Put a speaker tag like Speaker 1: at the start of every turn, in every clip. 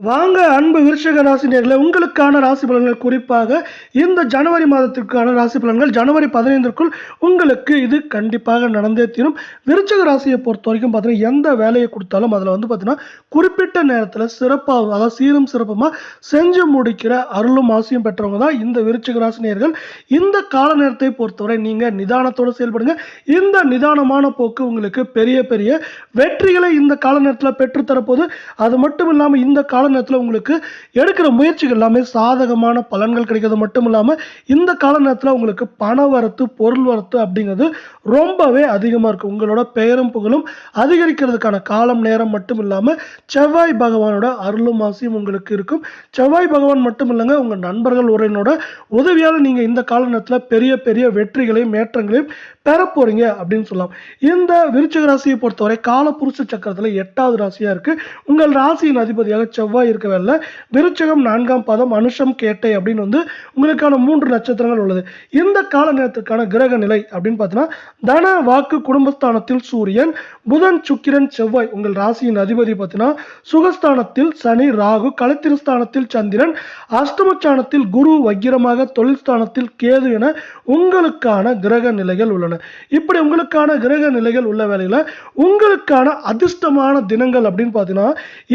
Speaker 1: வாங்க அன்பு விருஷக ராசினியர்களை உங்களுக்கான ராசி பலன்கள் குறிப்பாக இந்த ஜனவரி மாதத்திற்கான ராசி பலன்கள் ஜனவரி பதினைந்திற்குள் உங்களுக்கு இது கண்டிப்பாக நடந்தே தீரும். விருச்சக ராசியை பொறுத்த வரைக்கும் பார்த்தீங்கன்னா எந்த வேலையை கொடுத்தாலும் அதில் வந்து பார்த்தீங்கன்னா குறிப்பிட்ட நேரத்தில் சிறப்பாக அதாவது சீரும் சிறப்புமாக செஞ்சு முடிக்கிற அருளும் ஆசையும் பெற்றவங்க தான் இந்த விருச்சக ராசினியர்கள். இந்த கால நேரத்தை பொறுத்தவரை நீங்கள் நிதானத்தோடு செயல்படுங்க. இந்த நிதானமான போக்கு உங்களுக்கு பெரிய பெரிய வெற்றிகளை இந்த கால நேரத்தில் பெற்றுத்தரப்போது அது மட்டும் இல்லாமல் இந்த கால நேரத்தில் உங்களுக்கு எடுக்கிற முயற்சிகள் எல்லாமே சாதகமான பலன்கள் கிடைக்கிறது மட்டும் இல்லாமல் இந்த கால நேரத்தில் உங்களுக்கு பண வரத்து பொருள் வரத்து அப்படிங்கிறது ரொம்பவே அதிகமாக இருக்கும் உங்களோட பெயரும் புகழும் அதிகரிக்கிறதுக்கான காலம் நேரம் மட்டும் இல்லாமல் செவ்வாய் பகவானோட அருளும் ஆசையும் உங்களுக்கு இருக்கும். செவ்வாய் பகவான் மட்டும் இல்லைங்க உங்கள் நண்பர்கள் உரையினோட உதவியால் நீங்கள் இந்த கால நேரத்தில் பெரிய பெரிய வெற்றிகளையும் ஏற்றங்களையும் பெற போகிறீங்க அப்படின்னு சொல்லலாம். இந்த விருச்சிக ராசியை பொறுத்தவரை காலப்புருஷ சக்கரத்தில் எட்டாவது ராசியா இருக்கு. உங்கள் ராசியின் அதிபதியாக செவ்வாய் செவ்வாய் வேலை விருச்சகம் நான்காம் பாதம் அனுஷம் கேட்டை அப்படின்னு வந்து உங்களுக்கான மூன்று நட்சத்திரங்கள் உள்ளது. இந்த கால நேரத்திற்கான கிரக நிலை அப்படின்னு பார்த்தீங்கன்னா தன வாக்கு குடும்பஸ்தானத்தில் சூரியன் புதன் சுக்கிரன் செவ்வாய் உங்கள் ராசியின் அதிபதி பார்த்தீங்கன்னா சுகஸ்தானத்தில் சனி ராகு களத்திரஸ்தானத்தில் சந்திரன் அஷ்டமஸ்தானத்தில் குரு வக்கிரமாக தொழில் ஸ்தானத்தில் கேது என உங்களுக்கான கிரக நிலைகள் உள்ளன. இப்படி உங்களுக்கான கிரக நிலைகள் உள்ள வேலையில் உங்களுக்கான அதிர்ஷ்டமான தினங்கள் அப்படின்னு பார்த்தீங்கன்னா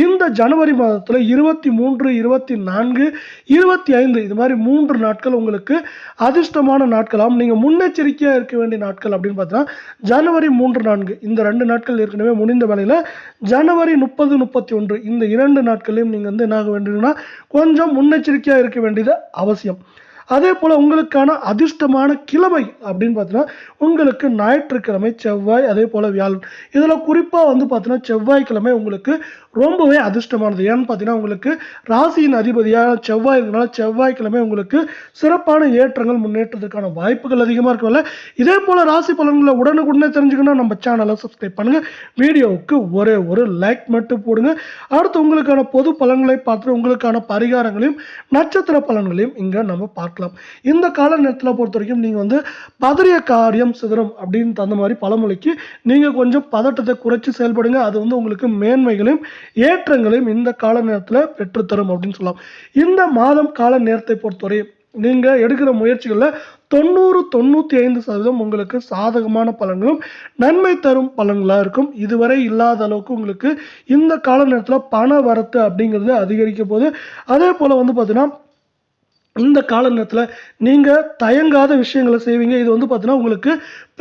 Speaker 1: இந்த ஜனவரி மாதத்தில் இருபத்தி மூன்று இருபத்தி நான்கு இருபத்தி ஐந்து இது மாதிரி மூன்று நாட்கள் உங்களுக்கு அதிர்ஷ்டமான நாட்களாகும் நீங்கள் முன்னெச்சரிக்கையாக இருக்க வேண்டிய நாட்கள் அப்படின்னு பார்த்தீங்கன்னா ஜனவரி மூன்று நான்கு. இந்த ரெண்டு நாட்கள் ஏற்கனவே முடிந்த வேளையில் ஜனவரி முப்பது முப்பத்தி ஒன்று இந்த இரண்டு நாட்களையும் நீங்கள் வந்து என்ன ஆக வேண்டியதுன்னா கொஞ்சம் முன்னெச்சரிக்கையாக இருக்க வேண்டியது அவசியம். அதே போல் உங்களுக்கான அதிர்ஷ்டமான கிழமை அப்படின்னு பார்த்தீங்கன்னா உங்களுக்கு ஞாயிற்றுக்கிழமை செவ்வாய் அதே போல் வியாழன். இதில் குறிப்பாக வந்து பார்த்தீங்கன்னா செவ்வாய்க்கிழமை உங்களுக்கு ரொம்பவே அதிர்ஷ்டமானது. ஏன்னு பார்த்தீங்கன்னா உங்களுக்கு ராசியின் அதிபதியாக செவ்வாய் இருக்கனால செவ்வாய்க்கிழமை உங்களுக்கு சிறப்பான ஏற்றங்கள் முன்னேற்றத்துக்கான வாய்ப்புகள் அதிகமாக இருக்கும்ல இதே போல் ராசி பலன்களை உடனுக்குடனே தெரிஞ்சுக்கணும் நம்ம சேனலை சப்ஸ்கிரைப் பண்ணுங்கள் வீடியோவுக்கு ஒரே ஒரு லைக் மட்டும் போடுங்க. அடுத்து உங்களுக்கான பொது பலன்களை பார்த்துட்டு உங்களுக்கான பரிகாரங்களையும் நட்சத்திர பலன்களையும் இங்கே நம்ம பார்க்கலாம். இந்த கால நேரத்தில் பொறுத்த வரைக்கும் நீங்கள் வந்து பதறிய காரியம் சிதறும் அப்படின்னு தகுந்த மாதிரி பழமொழிக்கு நீங்கள் கொஞ்சம் பதட்டத்தை குறைச்சி செயல்படுங்க. அது வந்து உங்களுக்கு மேன்மைகளையும் ஏற்றங்களையும் இந்த கால நேரத்தில் பெற்றுத்தரும் அப்படின்னு சொல்லலாம். இந்த மாதம் கால நேரத்தை பொறுத்தவரை நீங்கள் எடுக்கிற முயற்சிகளில் தொண்ணூறு தொண்ணூற்றி ஐந்து சதவீதம் உங்களுக்கு சாதகமான பலன்களும் நன்மை தரும் பலன்களாக இருக்கும். இதுவரை இல்லாத அளவுக்கு உங்களுக்கு இந்த கால நேரத்தில் பண வரத்து அப்படிங்கிறது அதிகரிக்க போது அதே போல் வந்து பார்த்தீங்கன்னா இந்த கால நேரத்தில் நீங்கள் தயங்காத விஷயங்களை செய்வீங்க. இது வந்து பார்த்தீங்கன்னா உங்களுக்கு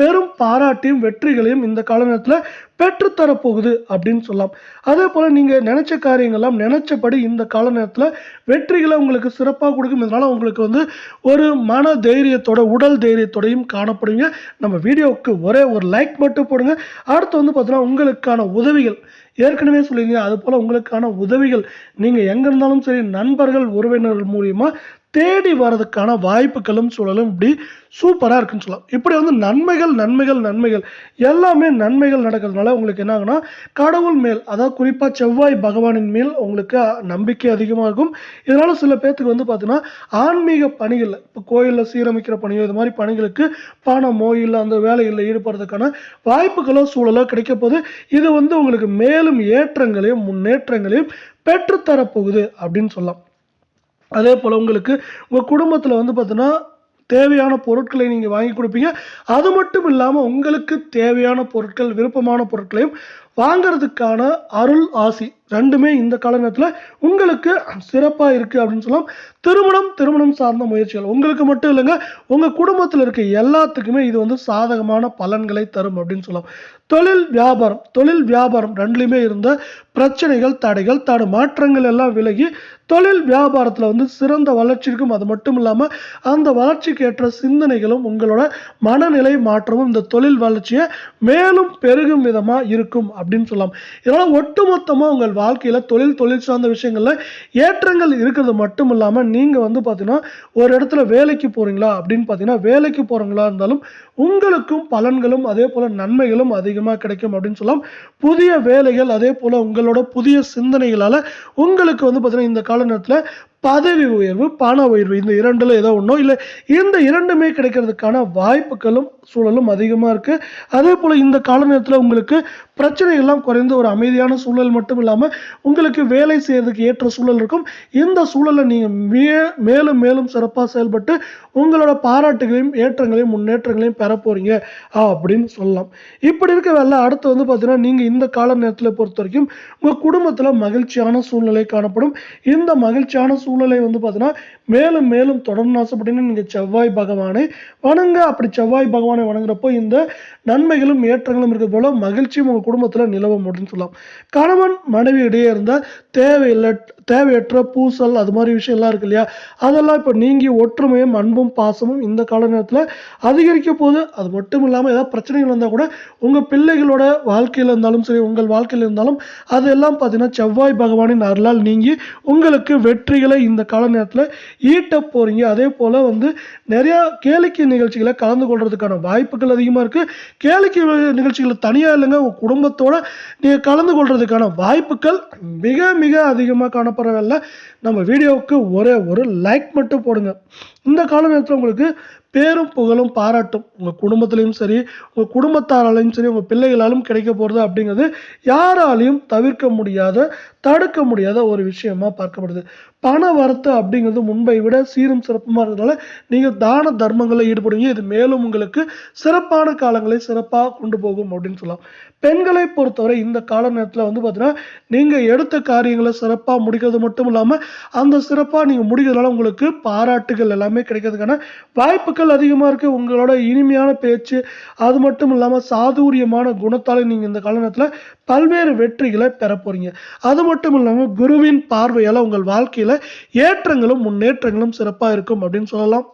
Speaker 1: பெரும் பாராட்டையும் வெற்றிகளையும் இந்த கால நேரத்தில் பெற்றுத்தரப்போகுது அப்படின்னு சொல்லலாம். அதே போல் நீங்கள் நினச்ச காரியங்கள்லாம் நினச்சபடி இந்த கால நேரத்தில் வெற்றிகளை உங்களுக்கு சிறப்பாக கொடுக்கும். இதனால் உங்களுக்கு வந்து ஒரு மன தைரியத்தோட உடல் தைரியத்தோடையும் காணப்படுவீங்க. நம்ம வீடியோவுக்கு ஒரே ஒரு லைக் மட்டும் போடுங்க. அடுத்து வந்து பார்த்தீங்கன்னா உங்களுக்கான உதவிகள். ஏற்கனவே சொல்லிங்க அது போல் உங்களுக்கான உதவிகள். நீங்கள் எங்கே இருந்தாலும் சரி நண்பர்கள் உறவினர்கள் மூலியமாக தேடி வர்றதுக்கான வாய்ப்புகளும் சூழலும் இப்படி சூப்பராக இருக்குன்னு சொல்லலாம். இப்படி வந்து நன்மைகள் நன்மைகள் நன்மைகள் எல்லாமே நன்மைகள் நடக்கிறதுனால உங்களுக்கு என்ன ஆகுனா கடவுள் மேல் அதாவது குறிப்பாக செவ்வாய் பகவானின் மேல் உங்களுக்கு நம்பிக்கை அதிகமாக இருக்கும் இதனால் சில பேர்த்துக்கு வந்து பார்த்தீங்கன்னா ஆன்மீக பணிகள் இப்போ கோயிலில் சீரமைக்கிற பணியோ இது மாதிரி பணிகளுக்கு பணமோ இல்லை அந்த வேலைகளில் ஈடுபடுறதுக்கான வாய்ப்புகளோ சூழலோ கிடைக்க போது இது வந்து உங்களுக்கு மேலும் ஏற்றங்களையும் முன்னேற்றங்களையும் பெற்றுத்தரப்போகுது அப்படின்னு சொல்லலாம். அதே போல் உங்களுக்கு உங்கள் குடும்பத்தில் வந்து பார்த்தீங்கன்னா தேவையான பொருட்களை நீங்கள் வாங்கி கொடுப்பீங்க. அது மட்டும் இல்லாமல் உங்களுக்கு தேவையான பொருட்கள் விருப்பமான பொருட்களையும் வாங்கிறதுக்கான அருள் ஆசி ரெண்டுமே இந்த கால நேரத்தில் உங்களுக்கு சிறப்பாக இருக்குது அப்படின்னு சொல்லலாம். திருமணம் திருமணம் சார்ந்த முயற்சிகள். உங்களுக்கு மட்டும் இல்லைங்க உங்கள் குடும்பத்தில் இருக்க எல்லாத்துக்குமே இது வந்து சாதகமான பலன்களை தரும் அப்படின்னு சொல்லலாம். தொழில் வியாபாரம் தொழில் வியாபாரம் ரெண்டுலையுமே இருந்த பிரச்சனைகள் தடைகள் தடு மாற்றங்கள் எல்லாம் விலகி தொழில் வியாபாரத்தில் வந்து சிறந்த வளர்ச்சி இருக்கும். அது மட்டும் இல்லாமல் அந்த வளர்ச்சிக்கு ஏற்ற சிந்தனைகளும் உங்களோட மனநிலை மாற்றமும் இந்த தொழில் வளர்ச்சியை மேலும் பெருகும் விதமாக இருக்கும் அப்படின்னு சொல்லலாம். இதனால் ஒட்டுமொத்தமாக உங்கள் வாழ்க்கையில் தொழில் தொழில் சார்ந்த விஷயங்களில் ஏற்றங்கள் இருக்கிறது மட்டும் இல்லாமல் நீங்கள் வந்து பார்த்தீங்கன்னா ஒரு இடத்துல வேலைக்கு போகிறீங்களா அப்படின்னு பார்த்தீங்கன்னா வேலைக்கு போகிறவங்களா இருந்தாலும் உங்களுக்கும் பலன்களும் அதே போல் நன்மைகளும் அதிகமாக கிடைக்கும் அப்படின்னு சொல்லலாம். புதிய வேலைகள் அதே போல் உங்களோட புதிய சிந்தனைகளால் உங்களுக்கு வந்து பார்த்தீங்கன்னா இந்த கால நேரத்தில் பதவி உயர்வு பண உயர்வு இந்த இரண்டில் ஏதோ ஒன்றோ இல்லை இந்த இரண்டுமே கிடைக்கிறதுக்கான வாய்ப்புகளும் சூழலும் அதிகமாக இருக்குது அதே போல் இந்த கால நேரத்தில் உங்களுக்கு பிரச்சனைகள்லாம் குறைந்து ஒரு அமைதியான சூழல் மட்டும் இல்லாமல் உங்களுக்கு வேலை செய்யறதுக்கு ஏற்ற சூழல் இருக்கும். இந்த சூழலில் நீங்கள் மே மேலும் மேலும் சிறப்பாக செயல்பட்டு உங்களோட பாராட்டுகளையும் ஏற்றங்களையும் முன்னேற்றங்களையும் பெற போகிறீங்க அப்படின்னு சொல்லலாம். இப்படி இருக்க வேலை அடுத்து வந்து பார்த்தீங்கன்னா நீங்கள் இந்த கால நேரத்தில் பொறுத்த வரைக்கும் உங்கள் குடும்பத்தில் மகிழ்ச்சியான சூழ்நிலை காணப்படும். இந்த மகிழ்ச்சியான சூழலை வந்து பார்த்தீங்கன்னா மேலும் மேலும் தொடர்ந்து ஆசைப்பட்டீங்கன்னா நீங்கள் செவ்வாய் பகவானை. வணங்க அப்படி செவ்வாய் பகவானை வணங்குறப்போ இந்த நன்மைகளும் ஏற்றங்களும் இருக்கிறது போல மகிழ்ச்சியும் உங்கள் குடும்பத்தில் நிலவும் அப்படின்னு சொல்லலாம். கணவன் மனைவி இடையே இருந்த தேவையில்லை தேவையற்ற பூசல் அது மாதிரி விஷயம்லாம் இருக்கு இல்லையா? அதெல்லாம் இப்போ நீங்கி ஒற்றுமையும் அன்பும் பாசமும் இந்த கால நேரத்தில் அதிகரிக்க போது அது மட்டும் இல்லாமல் ஏதாவது பிரச்சனைகள் இருந்தால் கூட உங்கள் பிள்ளைகளோட வாழ்க்கையில் இருந்தாலும் சரி உங்கள் வாழ்க்கையில் இருந்தாலும் அதெல்லாம் பார்த்தீங்கன்னா செவ்வாய் பகவானின் அருளால் நீங்கி உங்களுக்கு வெற்றிகளை இந்த கால நேரத்தில் ஈட்ட போறீங்க. அதே போல் வந்து நிறையா கேளிக்கை நிகழ்ச்சிகளை கலந்து கொள்றதுக்கான வாய்ப்புகள் அதிகமாக இருக்குது கேளிக்கை நிகழ்ச்சிகளை தனியாக இல்லைங்க உங்கள் குடும்பத்தோட நீங்கள் கலந்து கொள்றதுக்கான வாய்ப்புகள் மிக மிக அதிகமாக காணப்படவில்லை நம்ம வீடியோவுக்கு ஒரே ஒரு லைக் மட்டும் போடுங்க. இந்த கால நேரத்தில் உங்களுக்கு பேரும் புகழும் பாராட்டும். உங்கள் குடும்பத்துலேயும் சரி உங்கள் குடும்பத்தாராலையும் சரி உங்கள் பிள்ளைகளாலும் கிடைக்க போகிறது அப்படிங்கிறது யாராலையும் தவிர்க்க முடியாத தடுக்க முடியாத ஒரு விஷயமா பார்க்கப்படுது. பண வரத்து அப்படிங்கிறது முன்பை விட சீரும் சிறப்புமாக இருக்கிறதுனால நீங்கள் தான தர்மங்களில் ஈடுபடுவீங்க. இது மேலும் உங்களுக்கு சிறப்பான காலங்களை சிறப்பாக கொண்டு போகும் அப்படின்னு சொல்லலாம். பெண்களை பொறுத்தவரை இந்த கால நேரத்தில் வந்து பார்த்தீங்கன்னா நீங்கள் எடுத்த காரியங்களை சிறப்பாக முடிக்கிறது மட்டும் இல்லாமல் அந்த சிறப்பாக நீங்கள் முடிக்கிறதுனால உங்களுக்கு பாராட்டுகள் எல்லாமே கிடைக்கிறதுக்கான வாய்ப்புகள் அதிகமாக இருக்குது உங்களோட இனிமையான பேச்சு அது மட்டும் இல்லாமல் சாதுரியமான குணத்தால் நீங்கள் இந்த கால நேரத்தில் பல்வேறு வெற்றிகளை பெற போகிறீங்க அது மட்டும் இல்லாமல் குருவின் பார்வையால் உங்கள் வாழ்க்கையில் ஏற்றங்களும் முன்னேற்றங்களும் சிறப்பாக இருக்கும் அப்படின்னு சொல்லலாம்.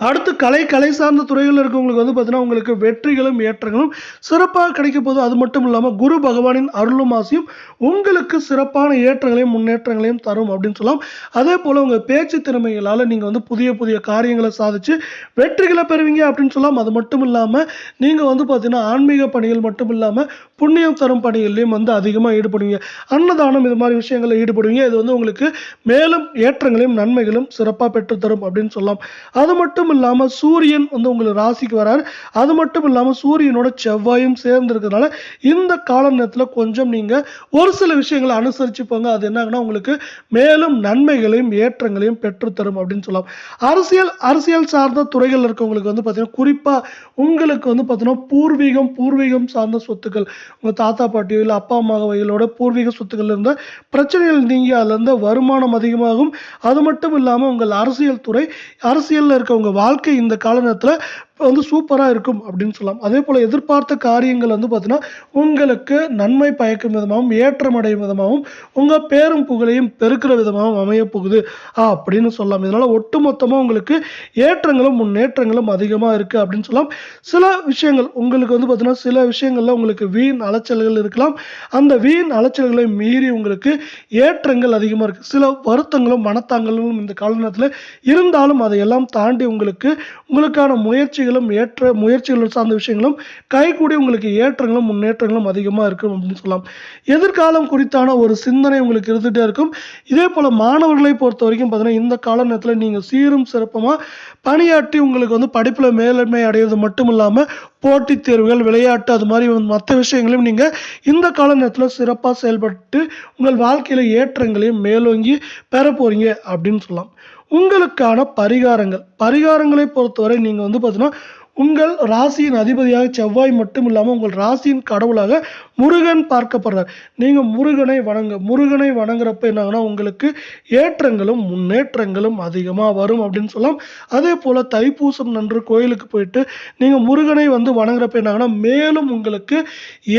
Speaker 1: அடுத்து கலை கலை சார்ந்த துறைகளில் இருக்கவங்களுக்கு வந்து பார்த்தீங்கன்னா உங்களுக்கு வெற்றிகளும் ஏற்றங்களும் சிறப்பாக கிடைக்க போது அது மட்டும் இல்லாமல் குரு பகவானின் அருளும் ஆசையும் உங்களுக்கு சிறப்பான ஏற்றங்களையும் முன்னேற்றங்களையும் தரும் அப்படின்னு சொல்லலாம். அதே போல் உங்கள் பேச்சு திறமைகளால் நீங்கள் வந்து புதிய புதிய காரியங்களை சாதிச்சு வெற்றிகளை பெறுவீங்க அப்படின்னு சொல்லலாம். அது மட்டும் இல்லாமல் நீங்கள் வந்து பார்த்தீங்கன்னா ஆன்மீக பணிகள் மட்டும் இல்லாமல் புண்ணியம் தரும் பணிகள்லையும் வந்து அதிகமாக ஈடுபடுவீங்க. அன்னதானம் இது மாதிரி விஷயங்களில் ஈடுபடுவீங்க. இது வந்து உங்களுக்கு மேலும் ஏற்றங்களையும் நன்மைகளும் சிறப்பாக பெற்றுத்தரும் அப்படின்னு சொல்லலாம். அது மட்டும் இல்லாமல் சூரியன் வந்து உங்களுக்கு ராசிக்கு வராரு. அது மட்டும் இல்லாமல் சூரியனோட செவ்வாயும் சேர்ந்து இருக்கிறதுனால இந்த கால நேரத்தில் கொஞ்சம் நீங்கள் ஒரு சில விஷயங்களை அனுசரிச்சு போங்க அது என்னங்கன்னா உங்களுக்கு மேலும் நன்மைகளையும் ஏற்றங்களையும் பெற்றுத்தரும் அப்படின்னு சொல்லலாம். அரசியல் அரசியல் சார்ந்த துறைகள் இருக்கவங்களுக்கு வந்து பார்த்தீங்கன்னா குறிப்பாக உங்களுக்கு வந்து பார்த்தீங்கன்னா பூர்வீகம் பூர்வீகம் சார்ந்த சொத்துக்கள் உங்கள் தாத்தா பாட்டியோ இல்லை அப்பா அம்மா வகைகளோட பூர்வீக சொத்துக்கள் இருந்த பிரச்சனைகள் நீங்கி அதுலேருந்து வருமானம் அதிகமாகும். அது மட்டும் இல்லாமல் உங்கள் அரசியல் துறை அரசியலில் இருக்கவங்க வாழ்க்கை இந்த கால நேரத்தில் வந்து சூப்பராக இருக்கும் அப்படின்னு சொல்லலாம். அதே போல் எதிர்பார்த்த காரியங்கள் வந்து பார்த்தீங்கன்னா உங்களுக்கு நன்மை பயக்கும் விதமாகவும் ஏற்றம் அடையும் விதமாகவும் உங்கள் பேரும் புகழையும் பெருக்கிற விதமாகவும் அமையப்போகுது அப்படின்னு சொல்லலாம். இதனால் ஒட்டுமொத்தமாக உங்களுக்கு ஏற்றங்களும் முன்னேற்றங்களும் அதிகமாக இருக்குது அப்படின்னு சொல்லலாம். சில விஷயங்கள் உங்களுக்கு வந்து பார்த்தீங்கன்னா சில விஷயங்களில் உங்களுக்கு வீண் அலைச்சல்கள் இருக்கலாம். அந்த வீண் அலைச்சல்களை மீறி உங்களுக்கு ஏற்றங்கள் அதிகமாக இருக்குது சில வருத்தங்களும் மனத்தாங்களும் இந்த கால இருந்தாலும் அதையெல்லாம் தாண்டி உங்களுக்கு உங்களுக்கான முயற்சி முயற்சிகளும் ஏற்ற முயற்சிகள் சார்ந்த விஷயங்களும் கைகூடி உங்களுக்கு ஏற்றங்களும் முன்னேற்றங்களும் அதிகமாக இருக்கும் அப்படின்னு சொல்லலாம். எதிர்காலம் குறித்தான ஒரு சிந்தனை உங்களுக்கு இருந்துகிட்டே இருக்கும். இதே போல் மாணவர்களை பொறுத்த வரைக்கும் பார்த்தீங்கன்னா இந்த கால நேரத்தில் நீங்கள் சீரும் சிறப்பமாக பணியாற்றி உங்களுக்கு வந்து படிப்பில் மேலமை அடையிறது மட்டும் இல்லாமல் போட்டித் தேர்வுகள் விளையாட்டு அது மாதிரி மற்ற விஷயங்களையும் நீங்கள் இந்த கால நேரத்தில் சிறப்பாக செயல்பட்டு உங்கள் வாழ்க்கையில் ஏற்றங்களையும் மேலோங்கி பெற போகிறீங்க அப்படின்னு சொல்லலாம். உங்களுக்கான பரிகாரங்கள். பரிகாரங்களை பொறுத்தவரை நீங்கள் வந்து பார்த்தீங்கன்னா உங்கள் ராசியின் அதிபதியாக செவ்வாய் மட்டும் இல்லாமல் உங்கள் ராசியின் கடவுளாக முருகன் பார்க்கப்படுறார். நீங்கள் முருகனை வணங்க முருகனை வணங்குறப்ப என்னாங்கன்னா உங்களுக்கு ஏற்றங்களும் முன்னேற்றங்களும் அதிகமாக வரும் அப்படின்னு சொல்லலாம். அதே போல் தைப்பூசம் நன்று கோயிலுக்கு போயிட்டு நீங்கள் முருகனை வந்து வணங்குறப்ப என்னாங்கன்னா மேலும் உங்களுக்கு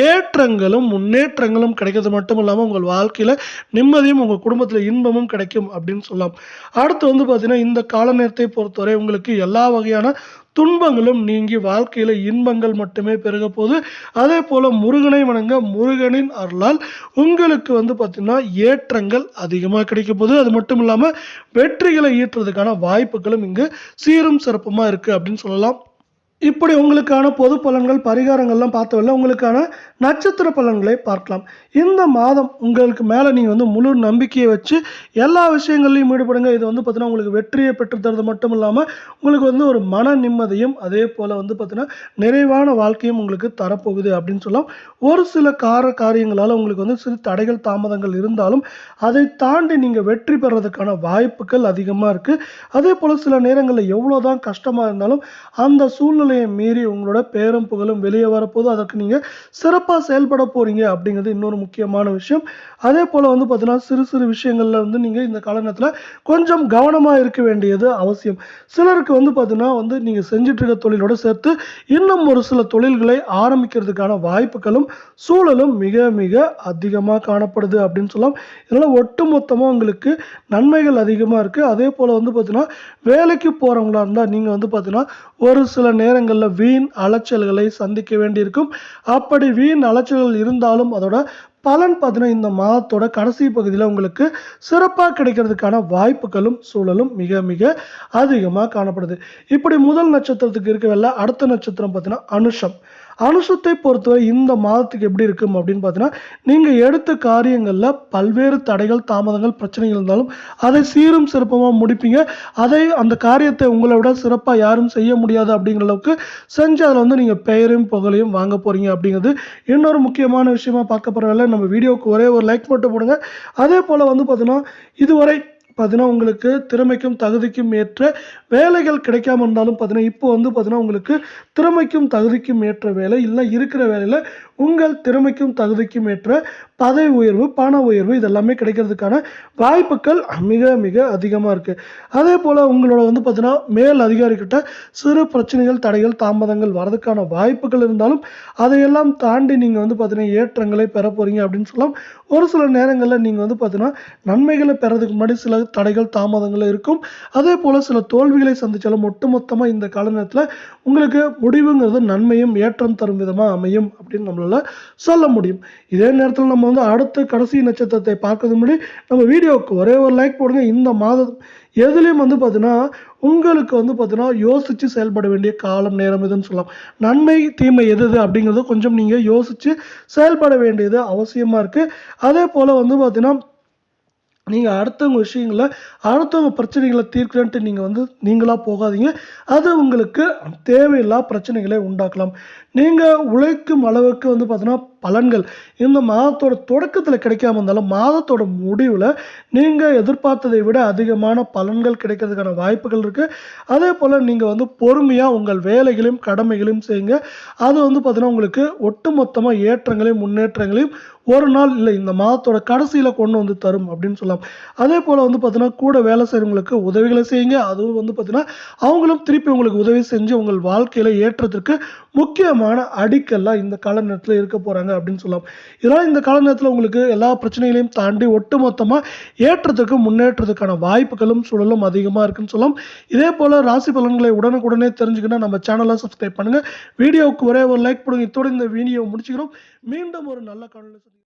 Speaker 1: ஏற்றங்களும் முன்னேற்றங்களும் கிடைக்கிறது மட்டும் இல்லாமல் உங்கள் வாழ்க்கையில் நிம்மதியும் உங்கள் குடும்பத்தில் இன்பமும் கிடைக்கும் அப்படின்னு சொல்லலாம். அடுத்து வந்து பார்த்தீங்கன்னா இந்த கால நேரத்தை பொறுத்தவரை உங்களுக்கு எல்லா வகையான துன்பங்களும் நீங்கி வாழ்க்கையில் இன்பங்கள் மட்டுமே பெருக போகுது அதே போல் முருகனை வணங்க முருகனின் அருளால் உங்களுக்கு வந்து பார்த்திங்கன்னா ஏற்றங்கள் அதிகமாக கிடைக்க போகுது. அது மட்டும் இல்லாமல் வெற்றிகளை ஈட்டுறதுக்கான வாய்ப்புகளும் இங்கு சீரும் சிறப்புமாக இருக்குது அப்படின்னு சொல்லலாம். இப்படி உங்களுக்கான பொது பலன்கள் பரிகாரங்கள்லாம் பார்த்தவல்ல உங்களுக்கான நட்சத்திர பலன்களை பார்க்கலாம். இந்த மாதம் உங்களுக்கு மேலே நீங்கள் வந்து முழு நம்பிக்கையை வச்சு எல்லா விஷயங்கள்லையும் ஈடுபடுங்க. இது வந்து பார்த்தீங்கன்னா உங்களுக்கு வெற்றியை பெற்று தரது மட்டும் இல்லாமல் உங்களுக்கு வந்து ஒரு மன நிம்மதியும் அதே போல் வந்து பார்த்தீங்கன்னா நிறைவான வாழ்க்கையும் உங்களுக்கு தரப்போகுது அப்படின்னு சொல்லலாம். ஒரு சில கார காரியங்களால் உங்களுக்கு வந்து சிறு தடைகள் தாமதங்கள் இருந்தாலும் அதை தாண்டி நீங்கள் வெற்றி பெறதுக்கான வாய்ப்புகள் அதிகமாக இருக்குது அதே போல் சில நேரங்களில் எவ்வளோ தான் கஷ்டமாக இருந்தாலும் அந்த சூழ்நிலையை மீறி உங்களோட பேரும் புகழும் வெளியே வரப்போது அதற்கு நீங்கள் சிறப்பாக செயல்பட போகிறீங்க அப்படிங்கிறது இன்னொரு முக்கியமான விஷயம். அதே போல் வந்து பார்த்தீங்கன்னா சிறு சிறு விஷயங்களில் வந்து நீங்கள் இந்த காலநேரத்தில் கொஞ்சம் கவனமாக இருக்க வேண்டியது அவசியம். சிலருக்கு வந்து பார்த்தீங்கன்னா வந்து நீங்கள் செஞ்சுட்டு தொழிலோடு சேர்த்து இன்னும் ஒரு சில தொழில்களை ஆரம்பிக்கிறதுக்கான வாய்ப்புகளும் சூழலும் மிக மிக அதிகமாக காணப்படுது அப்படின்னு சொல்லலாம். இதனால் ஒட்டுமொத்தமாக உங்களுக்கு நன்மைகள் அதிகமாக இருக்குது அதே போல் வந்து பார்த்தீங்கன்னா வேலைக்கு போகிறவங்களா இருந்தால் நீங்கள் வந்து பார்த்தீங்கன்னா ஒரு சில நேரம் நேரங்களில் வீண் அலைச்சல்களை சந்திக்க வேண்டியிருக்கும். அப்படி வீண் அலைச்சல்கள் இருந்தாலும் அதோட பலன் பார்த்தீங்கன்னா இந்த மாதத்தோட கடைசி பகுதியில் உங்களுக்கு சிறப்பாக கிடைக்கிறதுக்கான வாய்ப்புகளும் சூழலும் மிக மிக அதிகமாக காணப்படுது. இப்படி முதல் நட்சத்திரத்துக்கு இருக்கவில்லை அடுத்த நட்சத்திரம் பார்த்தீங்கன்னா அனுஷம். அனுசத்தை பொறுத்தவரை இந்த மாதத்துக்கு எப்படி இருக்கும் அப்படின்னு பார்த்தீங்கன்னா நீங்கள் எடுத்த காரியங்களில் பல்வேறு தடைகள் தாமதங்கள் பிரச்சனைகள் இருந்தாலும் அதை சீரும் சிறப்பமாக முடிப்பீங்க. அதை அந்த காரியத்தை உங்களை விட சிறப்பாக யாரும் செய்ய முடியாது அப்படிங்கிற அளவுக்கு செஞ்சு அதில் வந்து நீங்கள் பெயரையும் புகழையும் வாங்க போகிறீங்க அப்படிங்கிறது இன்னொரு முக்கியமான விஷயமா பார்க்க போகிறதில்ல நம்ம வீடியோவுக்கு ஒரே ஒரு லைக் மட்டும் போடுங்க. அதே போல் வந்து பார்த்தீங்கன்னா இதுவரை பார்த்தீங்கன்னா உங்களுக்கு திறமைக்கும் தகுதிக்கும் ஏற்ற வேலைகள் கிடைக்காம இருந்தாலும் பார்த்தீங்கன்னா இப்போ வந்து பார்த்தீங்கன்னா உங்களுக்கு திறமைக்கும் தகுதிக்கும் ஏற்ற வேலை இல்லை இருக்கிற வேலையில் உங்கள் திறமைக்கும் தகுதிக்கும் ஏற்ற பதவி உயர்வு பண உயர்வு இதெல்லாமே கிடைக்கிறதுக்கான வாய்ப்புகள் மிக மிக அதிகமாக இருக்குது அதே போல் உங்களோட வந்து பார்த்தீங்கன்னா மேல் அதிகாரிகிட்ட சிறு பிரச்சனைகள் தடைகள் தாமதங்கள் வரதுக்கான வாய்ப்புகள் இருந்தாலும் அதையெல்லாம் தாண்டி நீங்கள் வந்து பார்த்தீங்கன்னா ஏற்றங்களை பெற போகிறீங்க அப்படின்னு சொல்லலாம் ஒரு சில நேரங்களில் நீங்கள் வந்து பார்த்தீங்கன்னா நன்மைகளை பெறதுக்கு முன்னாடி சில தடைகள் தாமதங்கள் இருக்கும். அதே போல் சில தோல்விகளை சந்தித்தாலும் ஒட்டுமொத்தமாக இந்த காலநேரத்தில் உங்களுக்கு முடிவுங்கிறது நன்மையும் ஏற்றம் தரும் விதமாக அமையும் அப்படின்னு நம்மளால் சொல்ல முடியும். இதே நேரத்தில் நம்ம வந்து அடுத்த கடைசி நட்சத்திரத்தை பார்க்கறது முன்னாடி நம்ம வீடியோவுக்கு ஒரே ஒரு லைக் போடுங்க. இந்த மாதம் எதுலேயும் வந்து பார்த்தீங்கன்னா உங்களுக்கு வந்து பார்த்தீங்கன்னா யோசித்து செயல்பட வேண்டிய காலம் நேரம் எதுன்னு சொல்லலாம். நன்மை தீமை எது எது அப்படிங்கிறத கொஞ்சம் நீங்கள் யோசித்து செயல்பட வேண்டியது அவசியமாக இருக்குது அதே போல் வந்து பார்த்தீங்கன்னா நீங்கள் அடுத்தவங்க விஷயங்களை அடுத்தவங்க பிரச்சனைகளை தீர்க்கிறேன்ட்டு நீங்கள் வந்து நீங்களாக போகாதீங்க. அது உங்களுக்கு தேவையில்லா பிரச்சனைகளை உண்டாக்கலாம். நீங்கள் உழைக்கும் அளவுக்கு வந்து பார்த்தீங்கன்னா பலன்கள் இந்த மாதத்தோட தொடக்கத்தில் கிடைக்காம இருந்தாலும் மாதத்தோட முடிவில் நீங்கள் எதிர்பார்த்ததை விட அதிகமான பலன்கள் கிடைக்கிறதுக்கான வாய்ப்புகள் இருக்குது அதே போல் நீங்கள் வந்து பொறுமையாக உங்கள் வேலைகளையும் கடமைகளையும் செய்யுங்க. அது வந்து பார்த்தீங்கன்னா உங்களுக்கு ஒட்டுமொத்தமாக ஏற்றங்களையும் முன்னேற்றங்களையும் ஒரு நாள் இல்லை இந்த மாதத்தோட கடைசியில் கொண்டு வந்து தரும் அப்படின்னு சொல்லலாம். அதே போல் வந்து பார்த்தீங்கன்னா கூட வேலை செய்கிறவங்களுக்கு உதவிகளை செய்யுங்க. அதுவும் வந்து பார்த்தீங்கன்னா அவங்களும் திருப்பி உங்களுக்கு உதவி செஞ்சு உங்கள் வாழ்க்கையில் ஏற்றத்திற்கு முக்கியமான அடிக்கல்லாம் இந்த கால நேரத்தில் இருக்க போகிறாங்க அப்படின்னு சொல்லலாம். இதனால் இந்த கால நேரத்தில் உங்களுக்கு எல்லா பிரச்சனைகளையும் தாண்டி ஒட்டுமொத்தமாக ஏற்றத்துக்கு முன்னேற்றத்துக்கான வாய்ப்புகளும் சூழலும் அதிகமாக இருக்குன்னு சொல்லலாம். இதே போல் ராசி பலன்களை உடனுக்குடனே தெரிஞ்சுக்கணும் நம்ம சேனலை சப்ஸ்கிரைப் பண்ணுங்கள் வீடியோவுக்கு ஒரே ஒரு லைக் போடுங்க இத்தோட இந்த வீடியோ முடிச்சுக்கிறோம். மீண்டும் ஒரு நல்ல காணொலி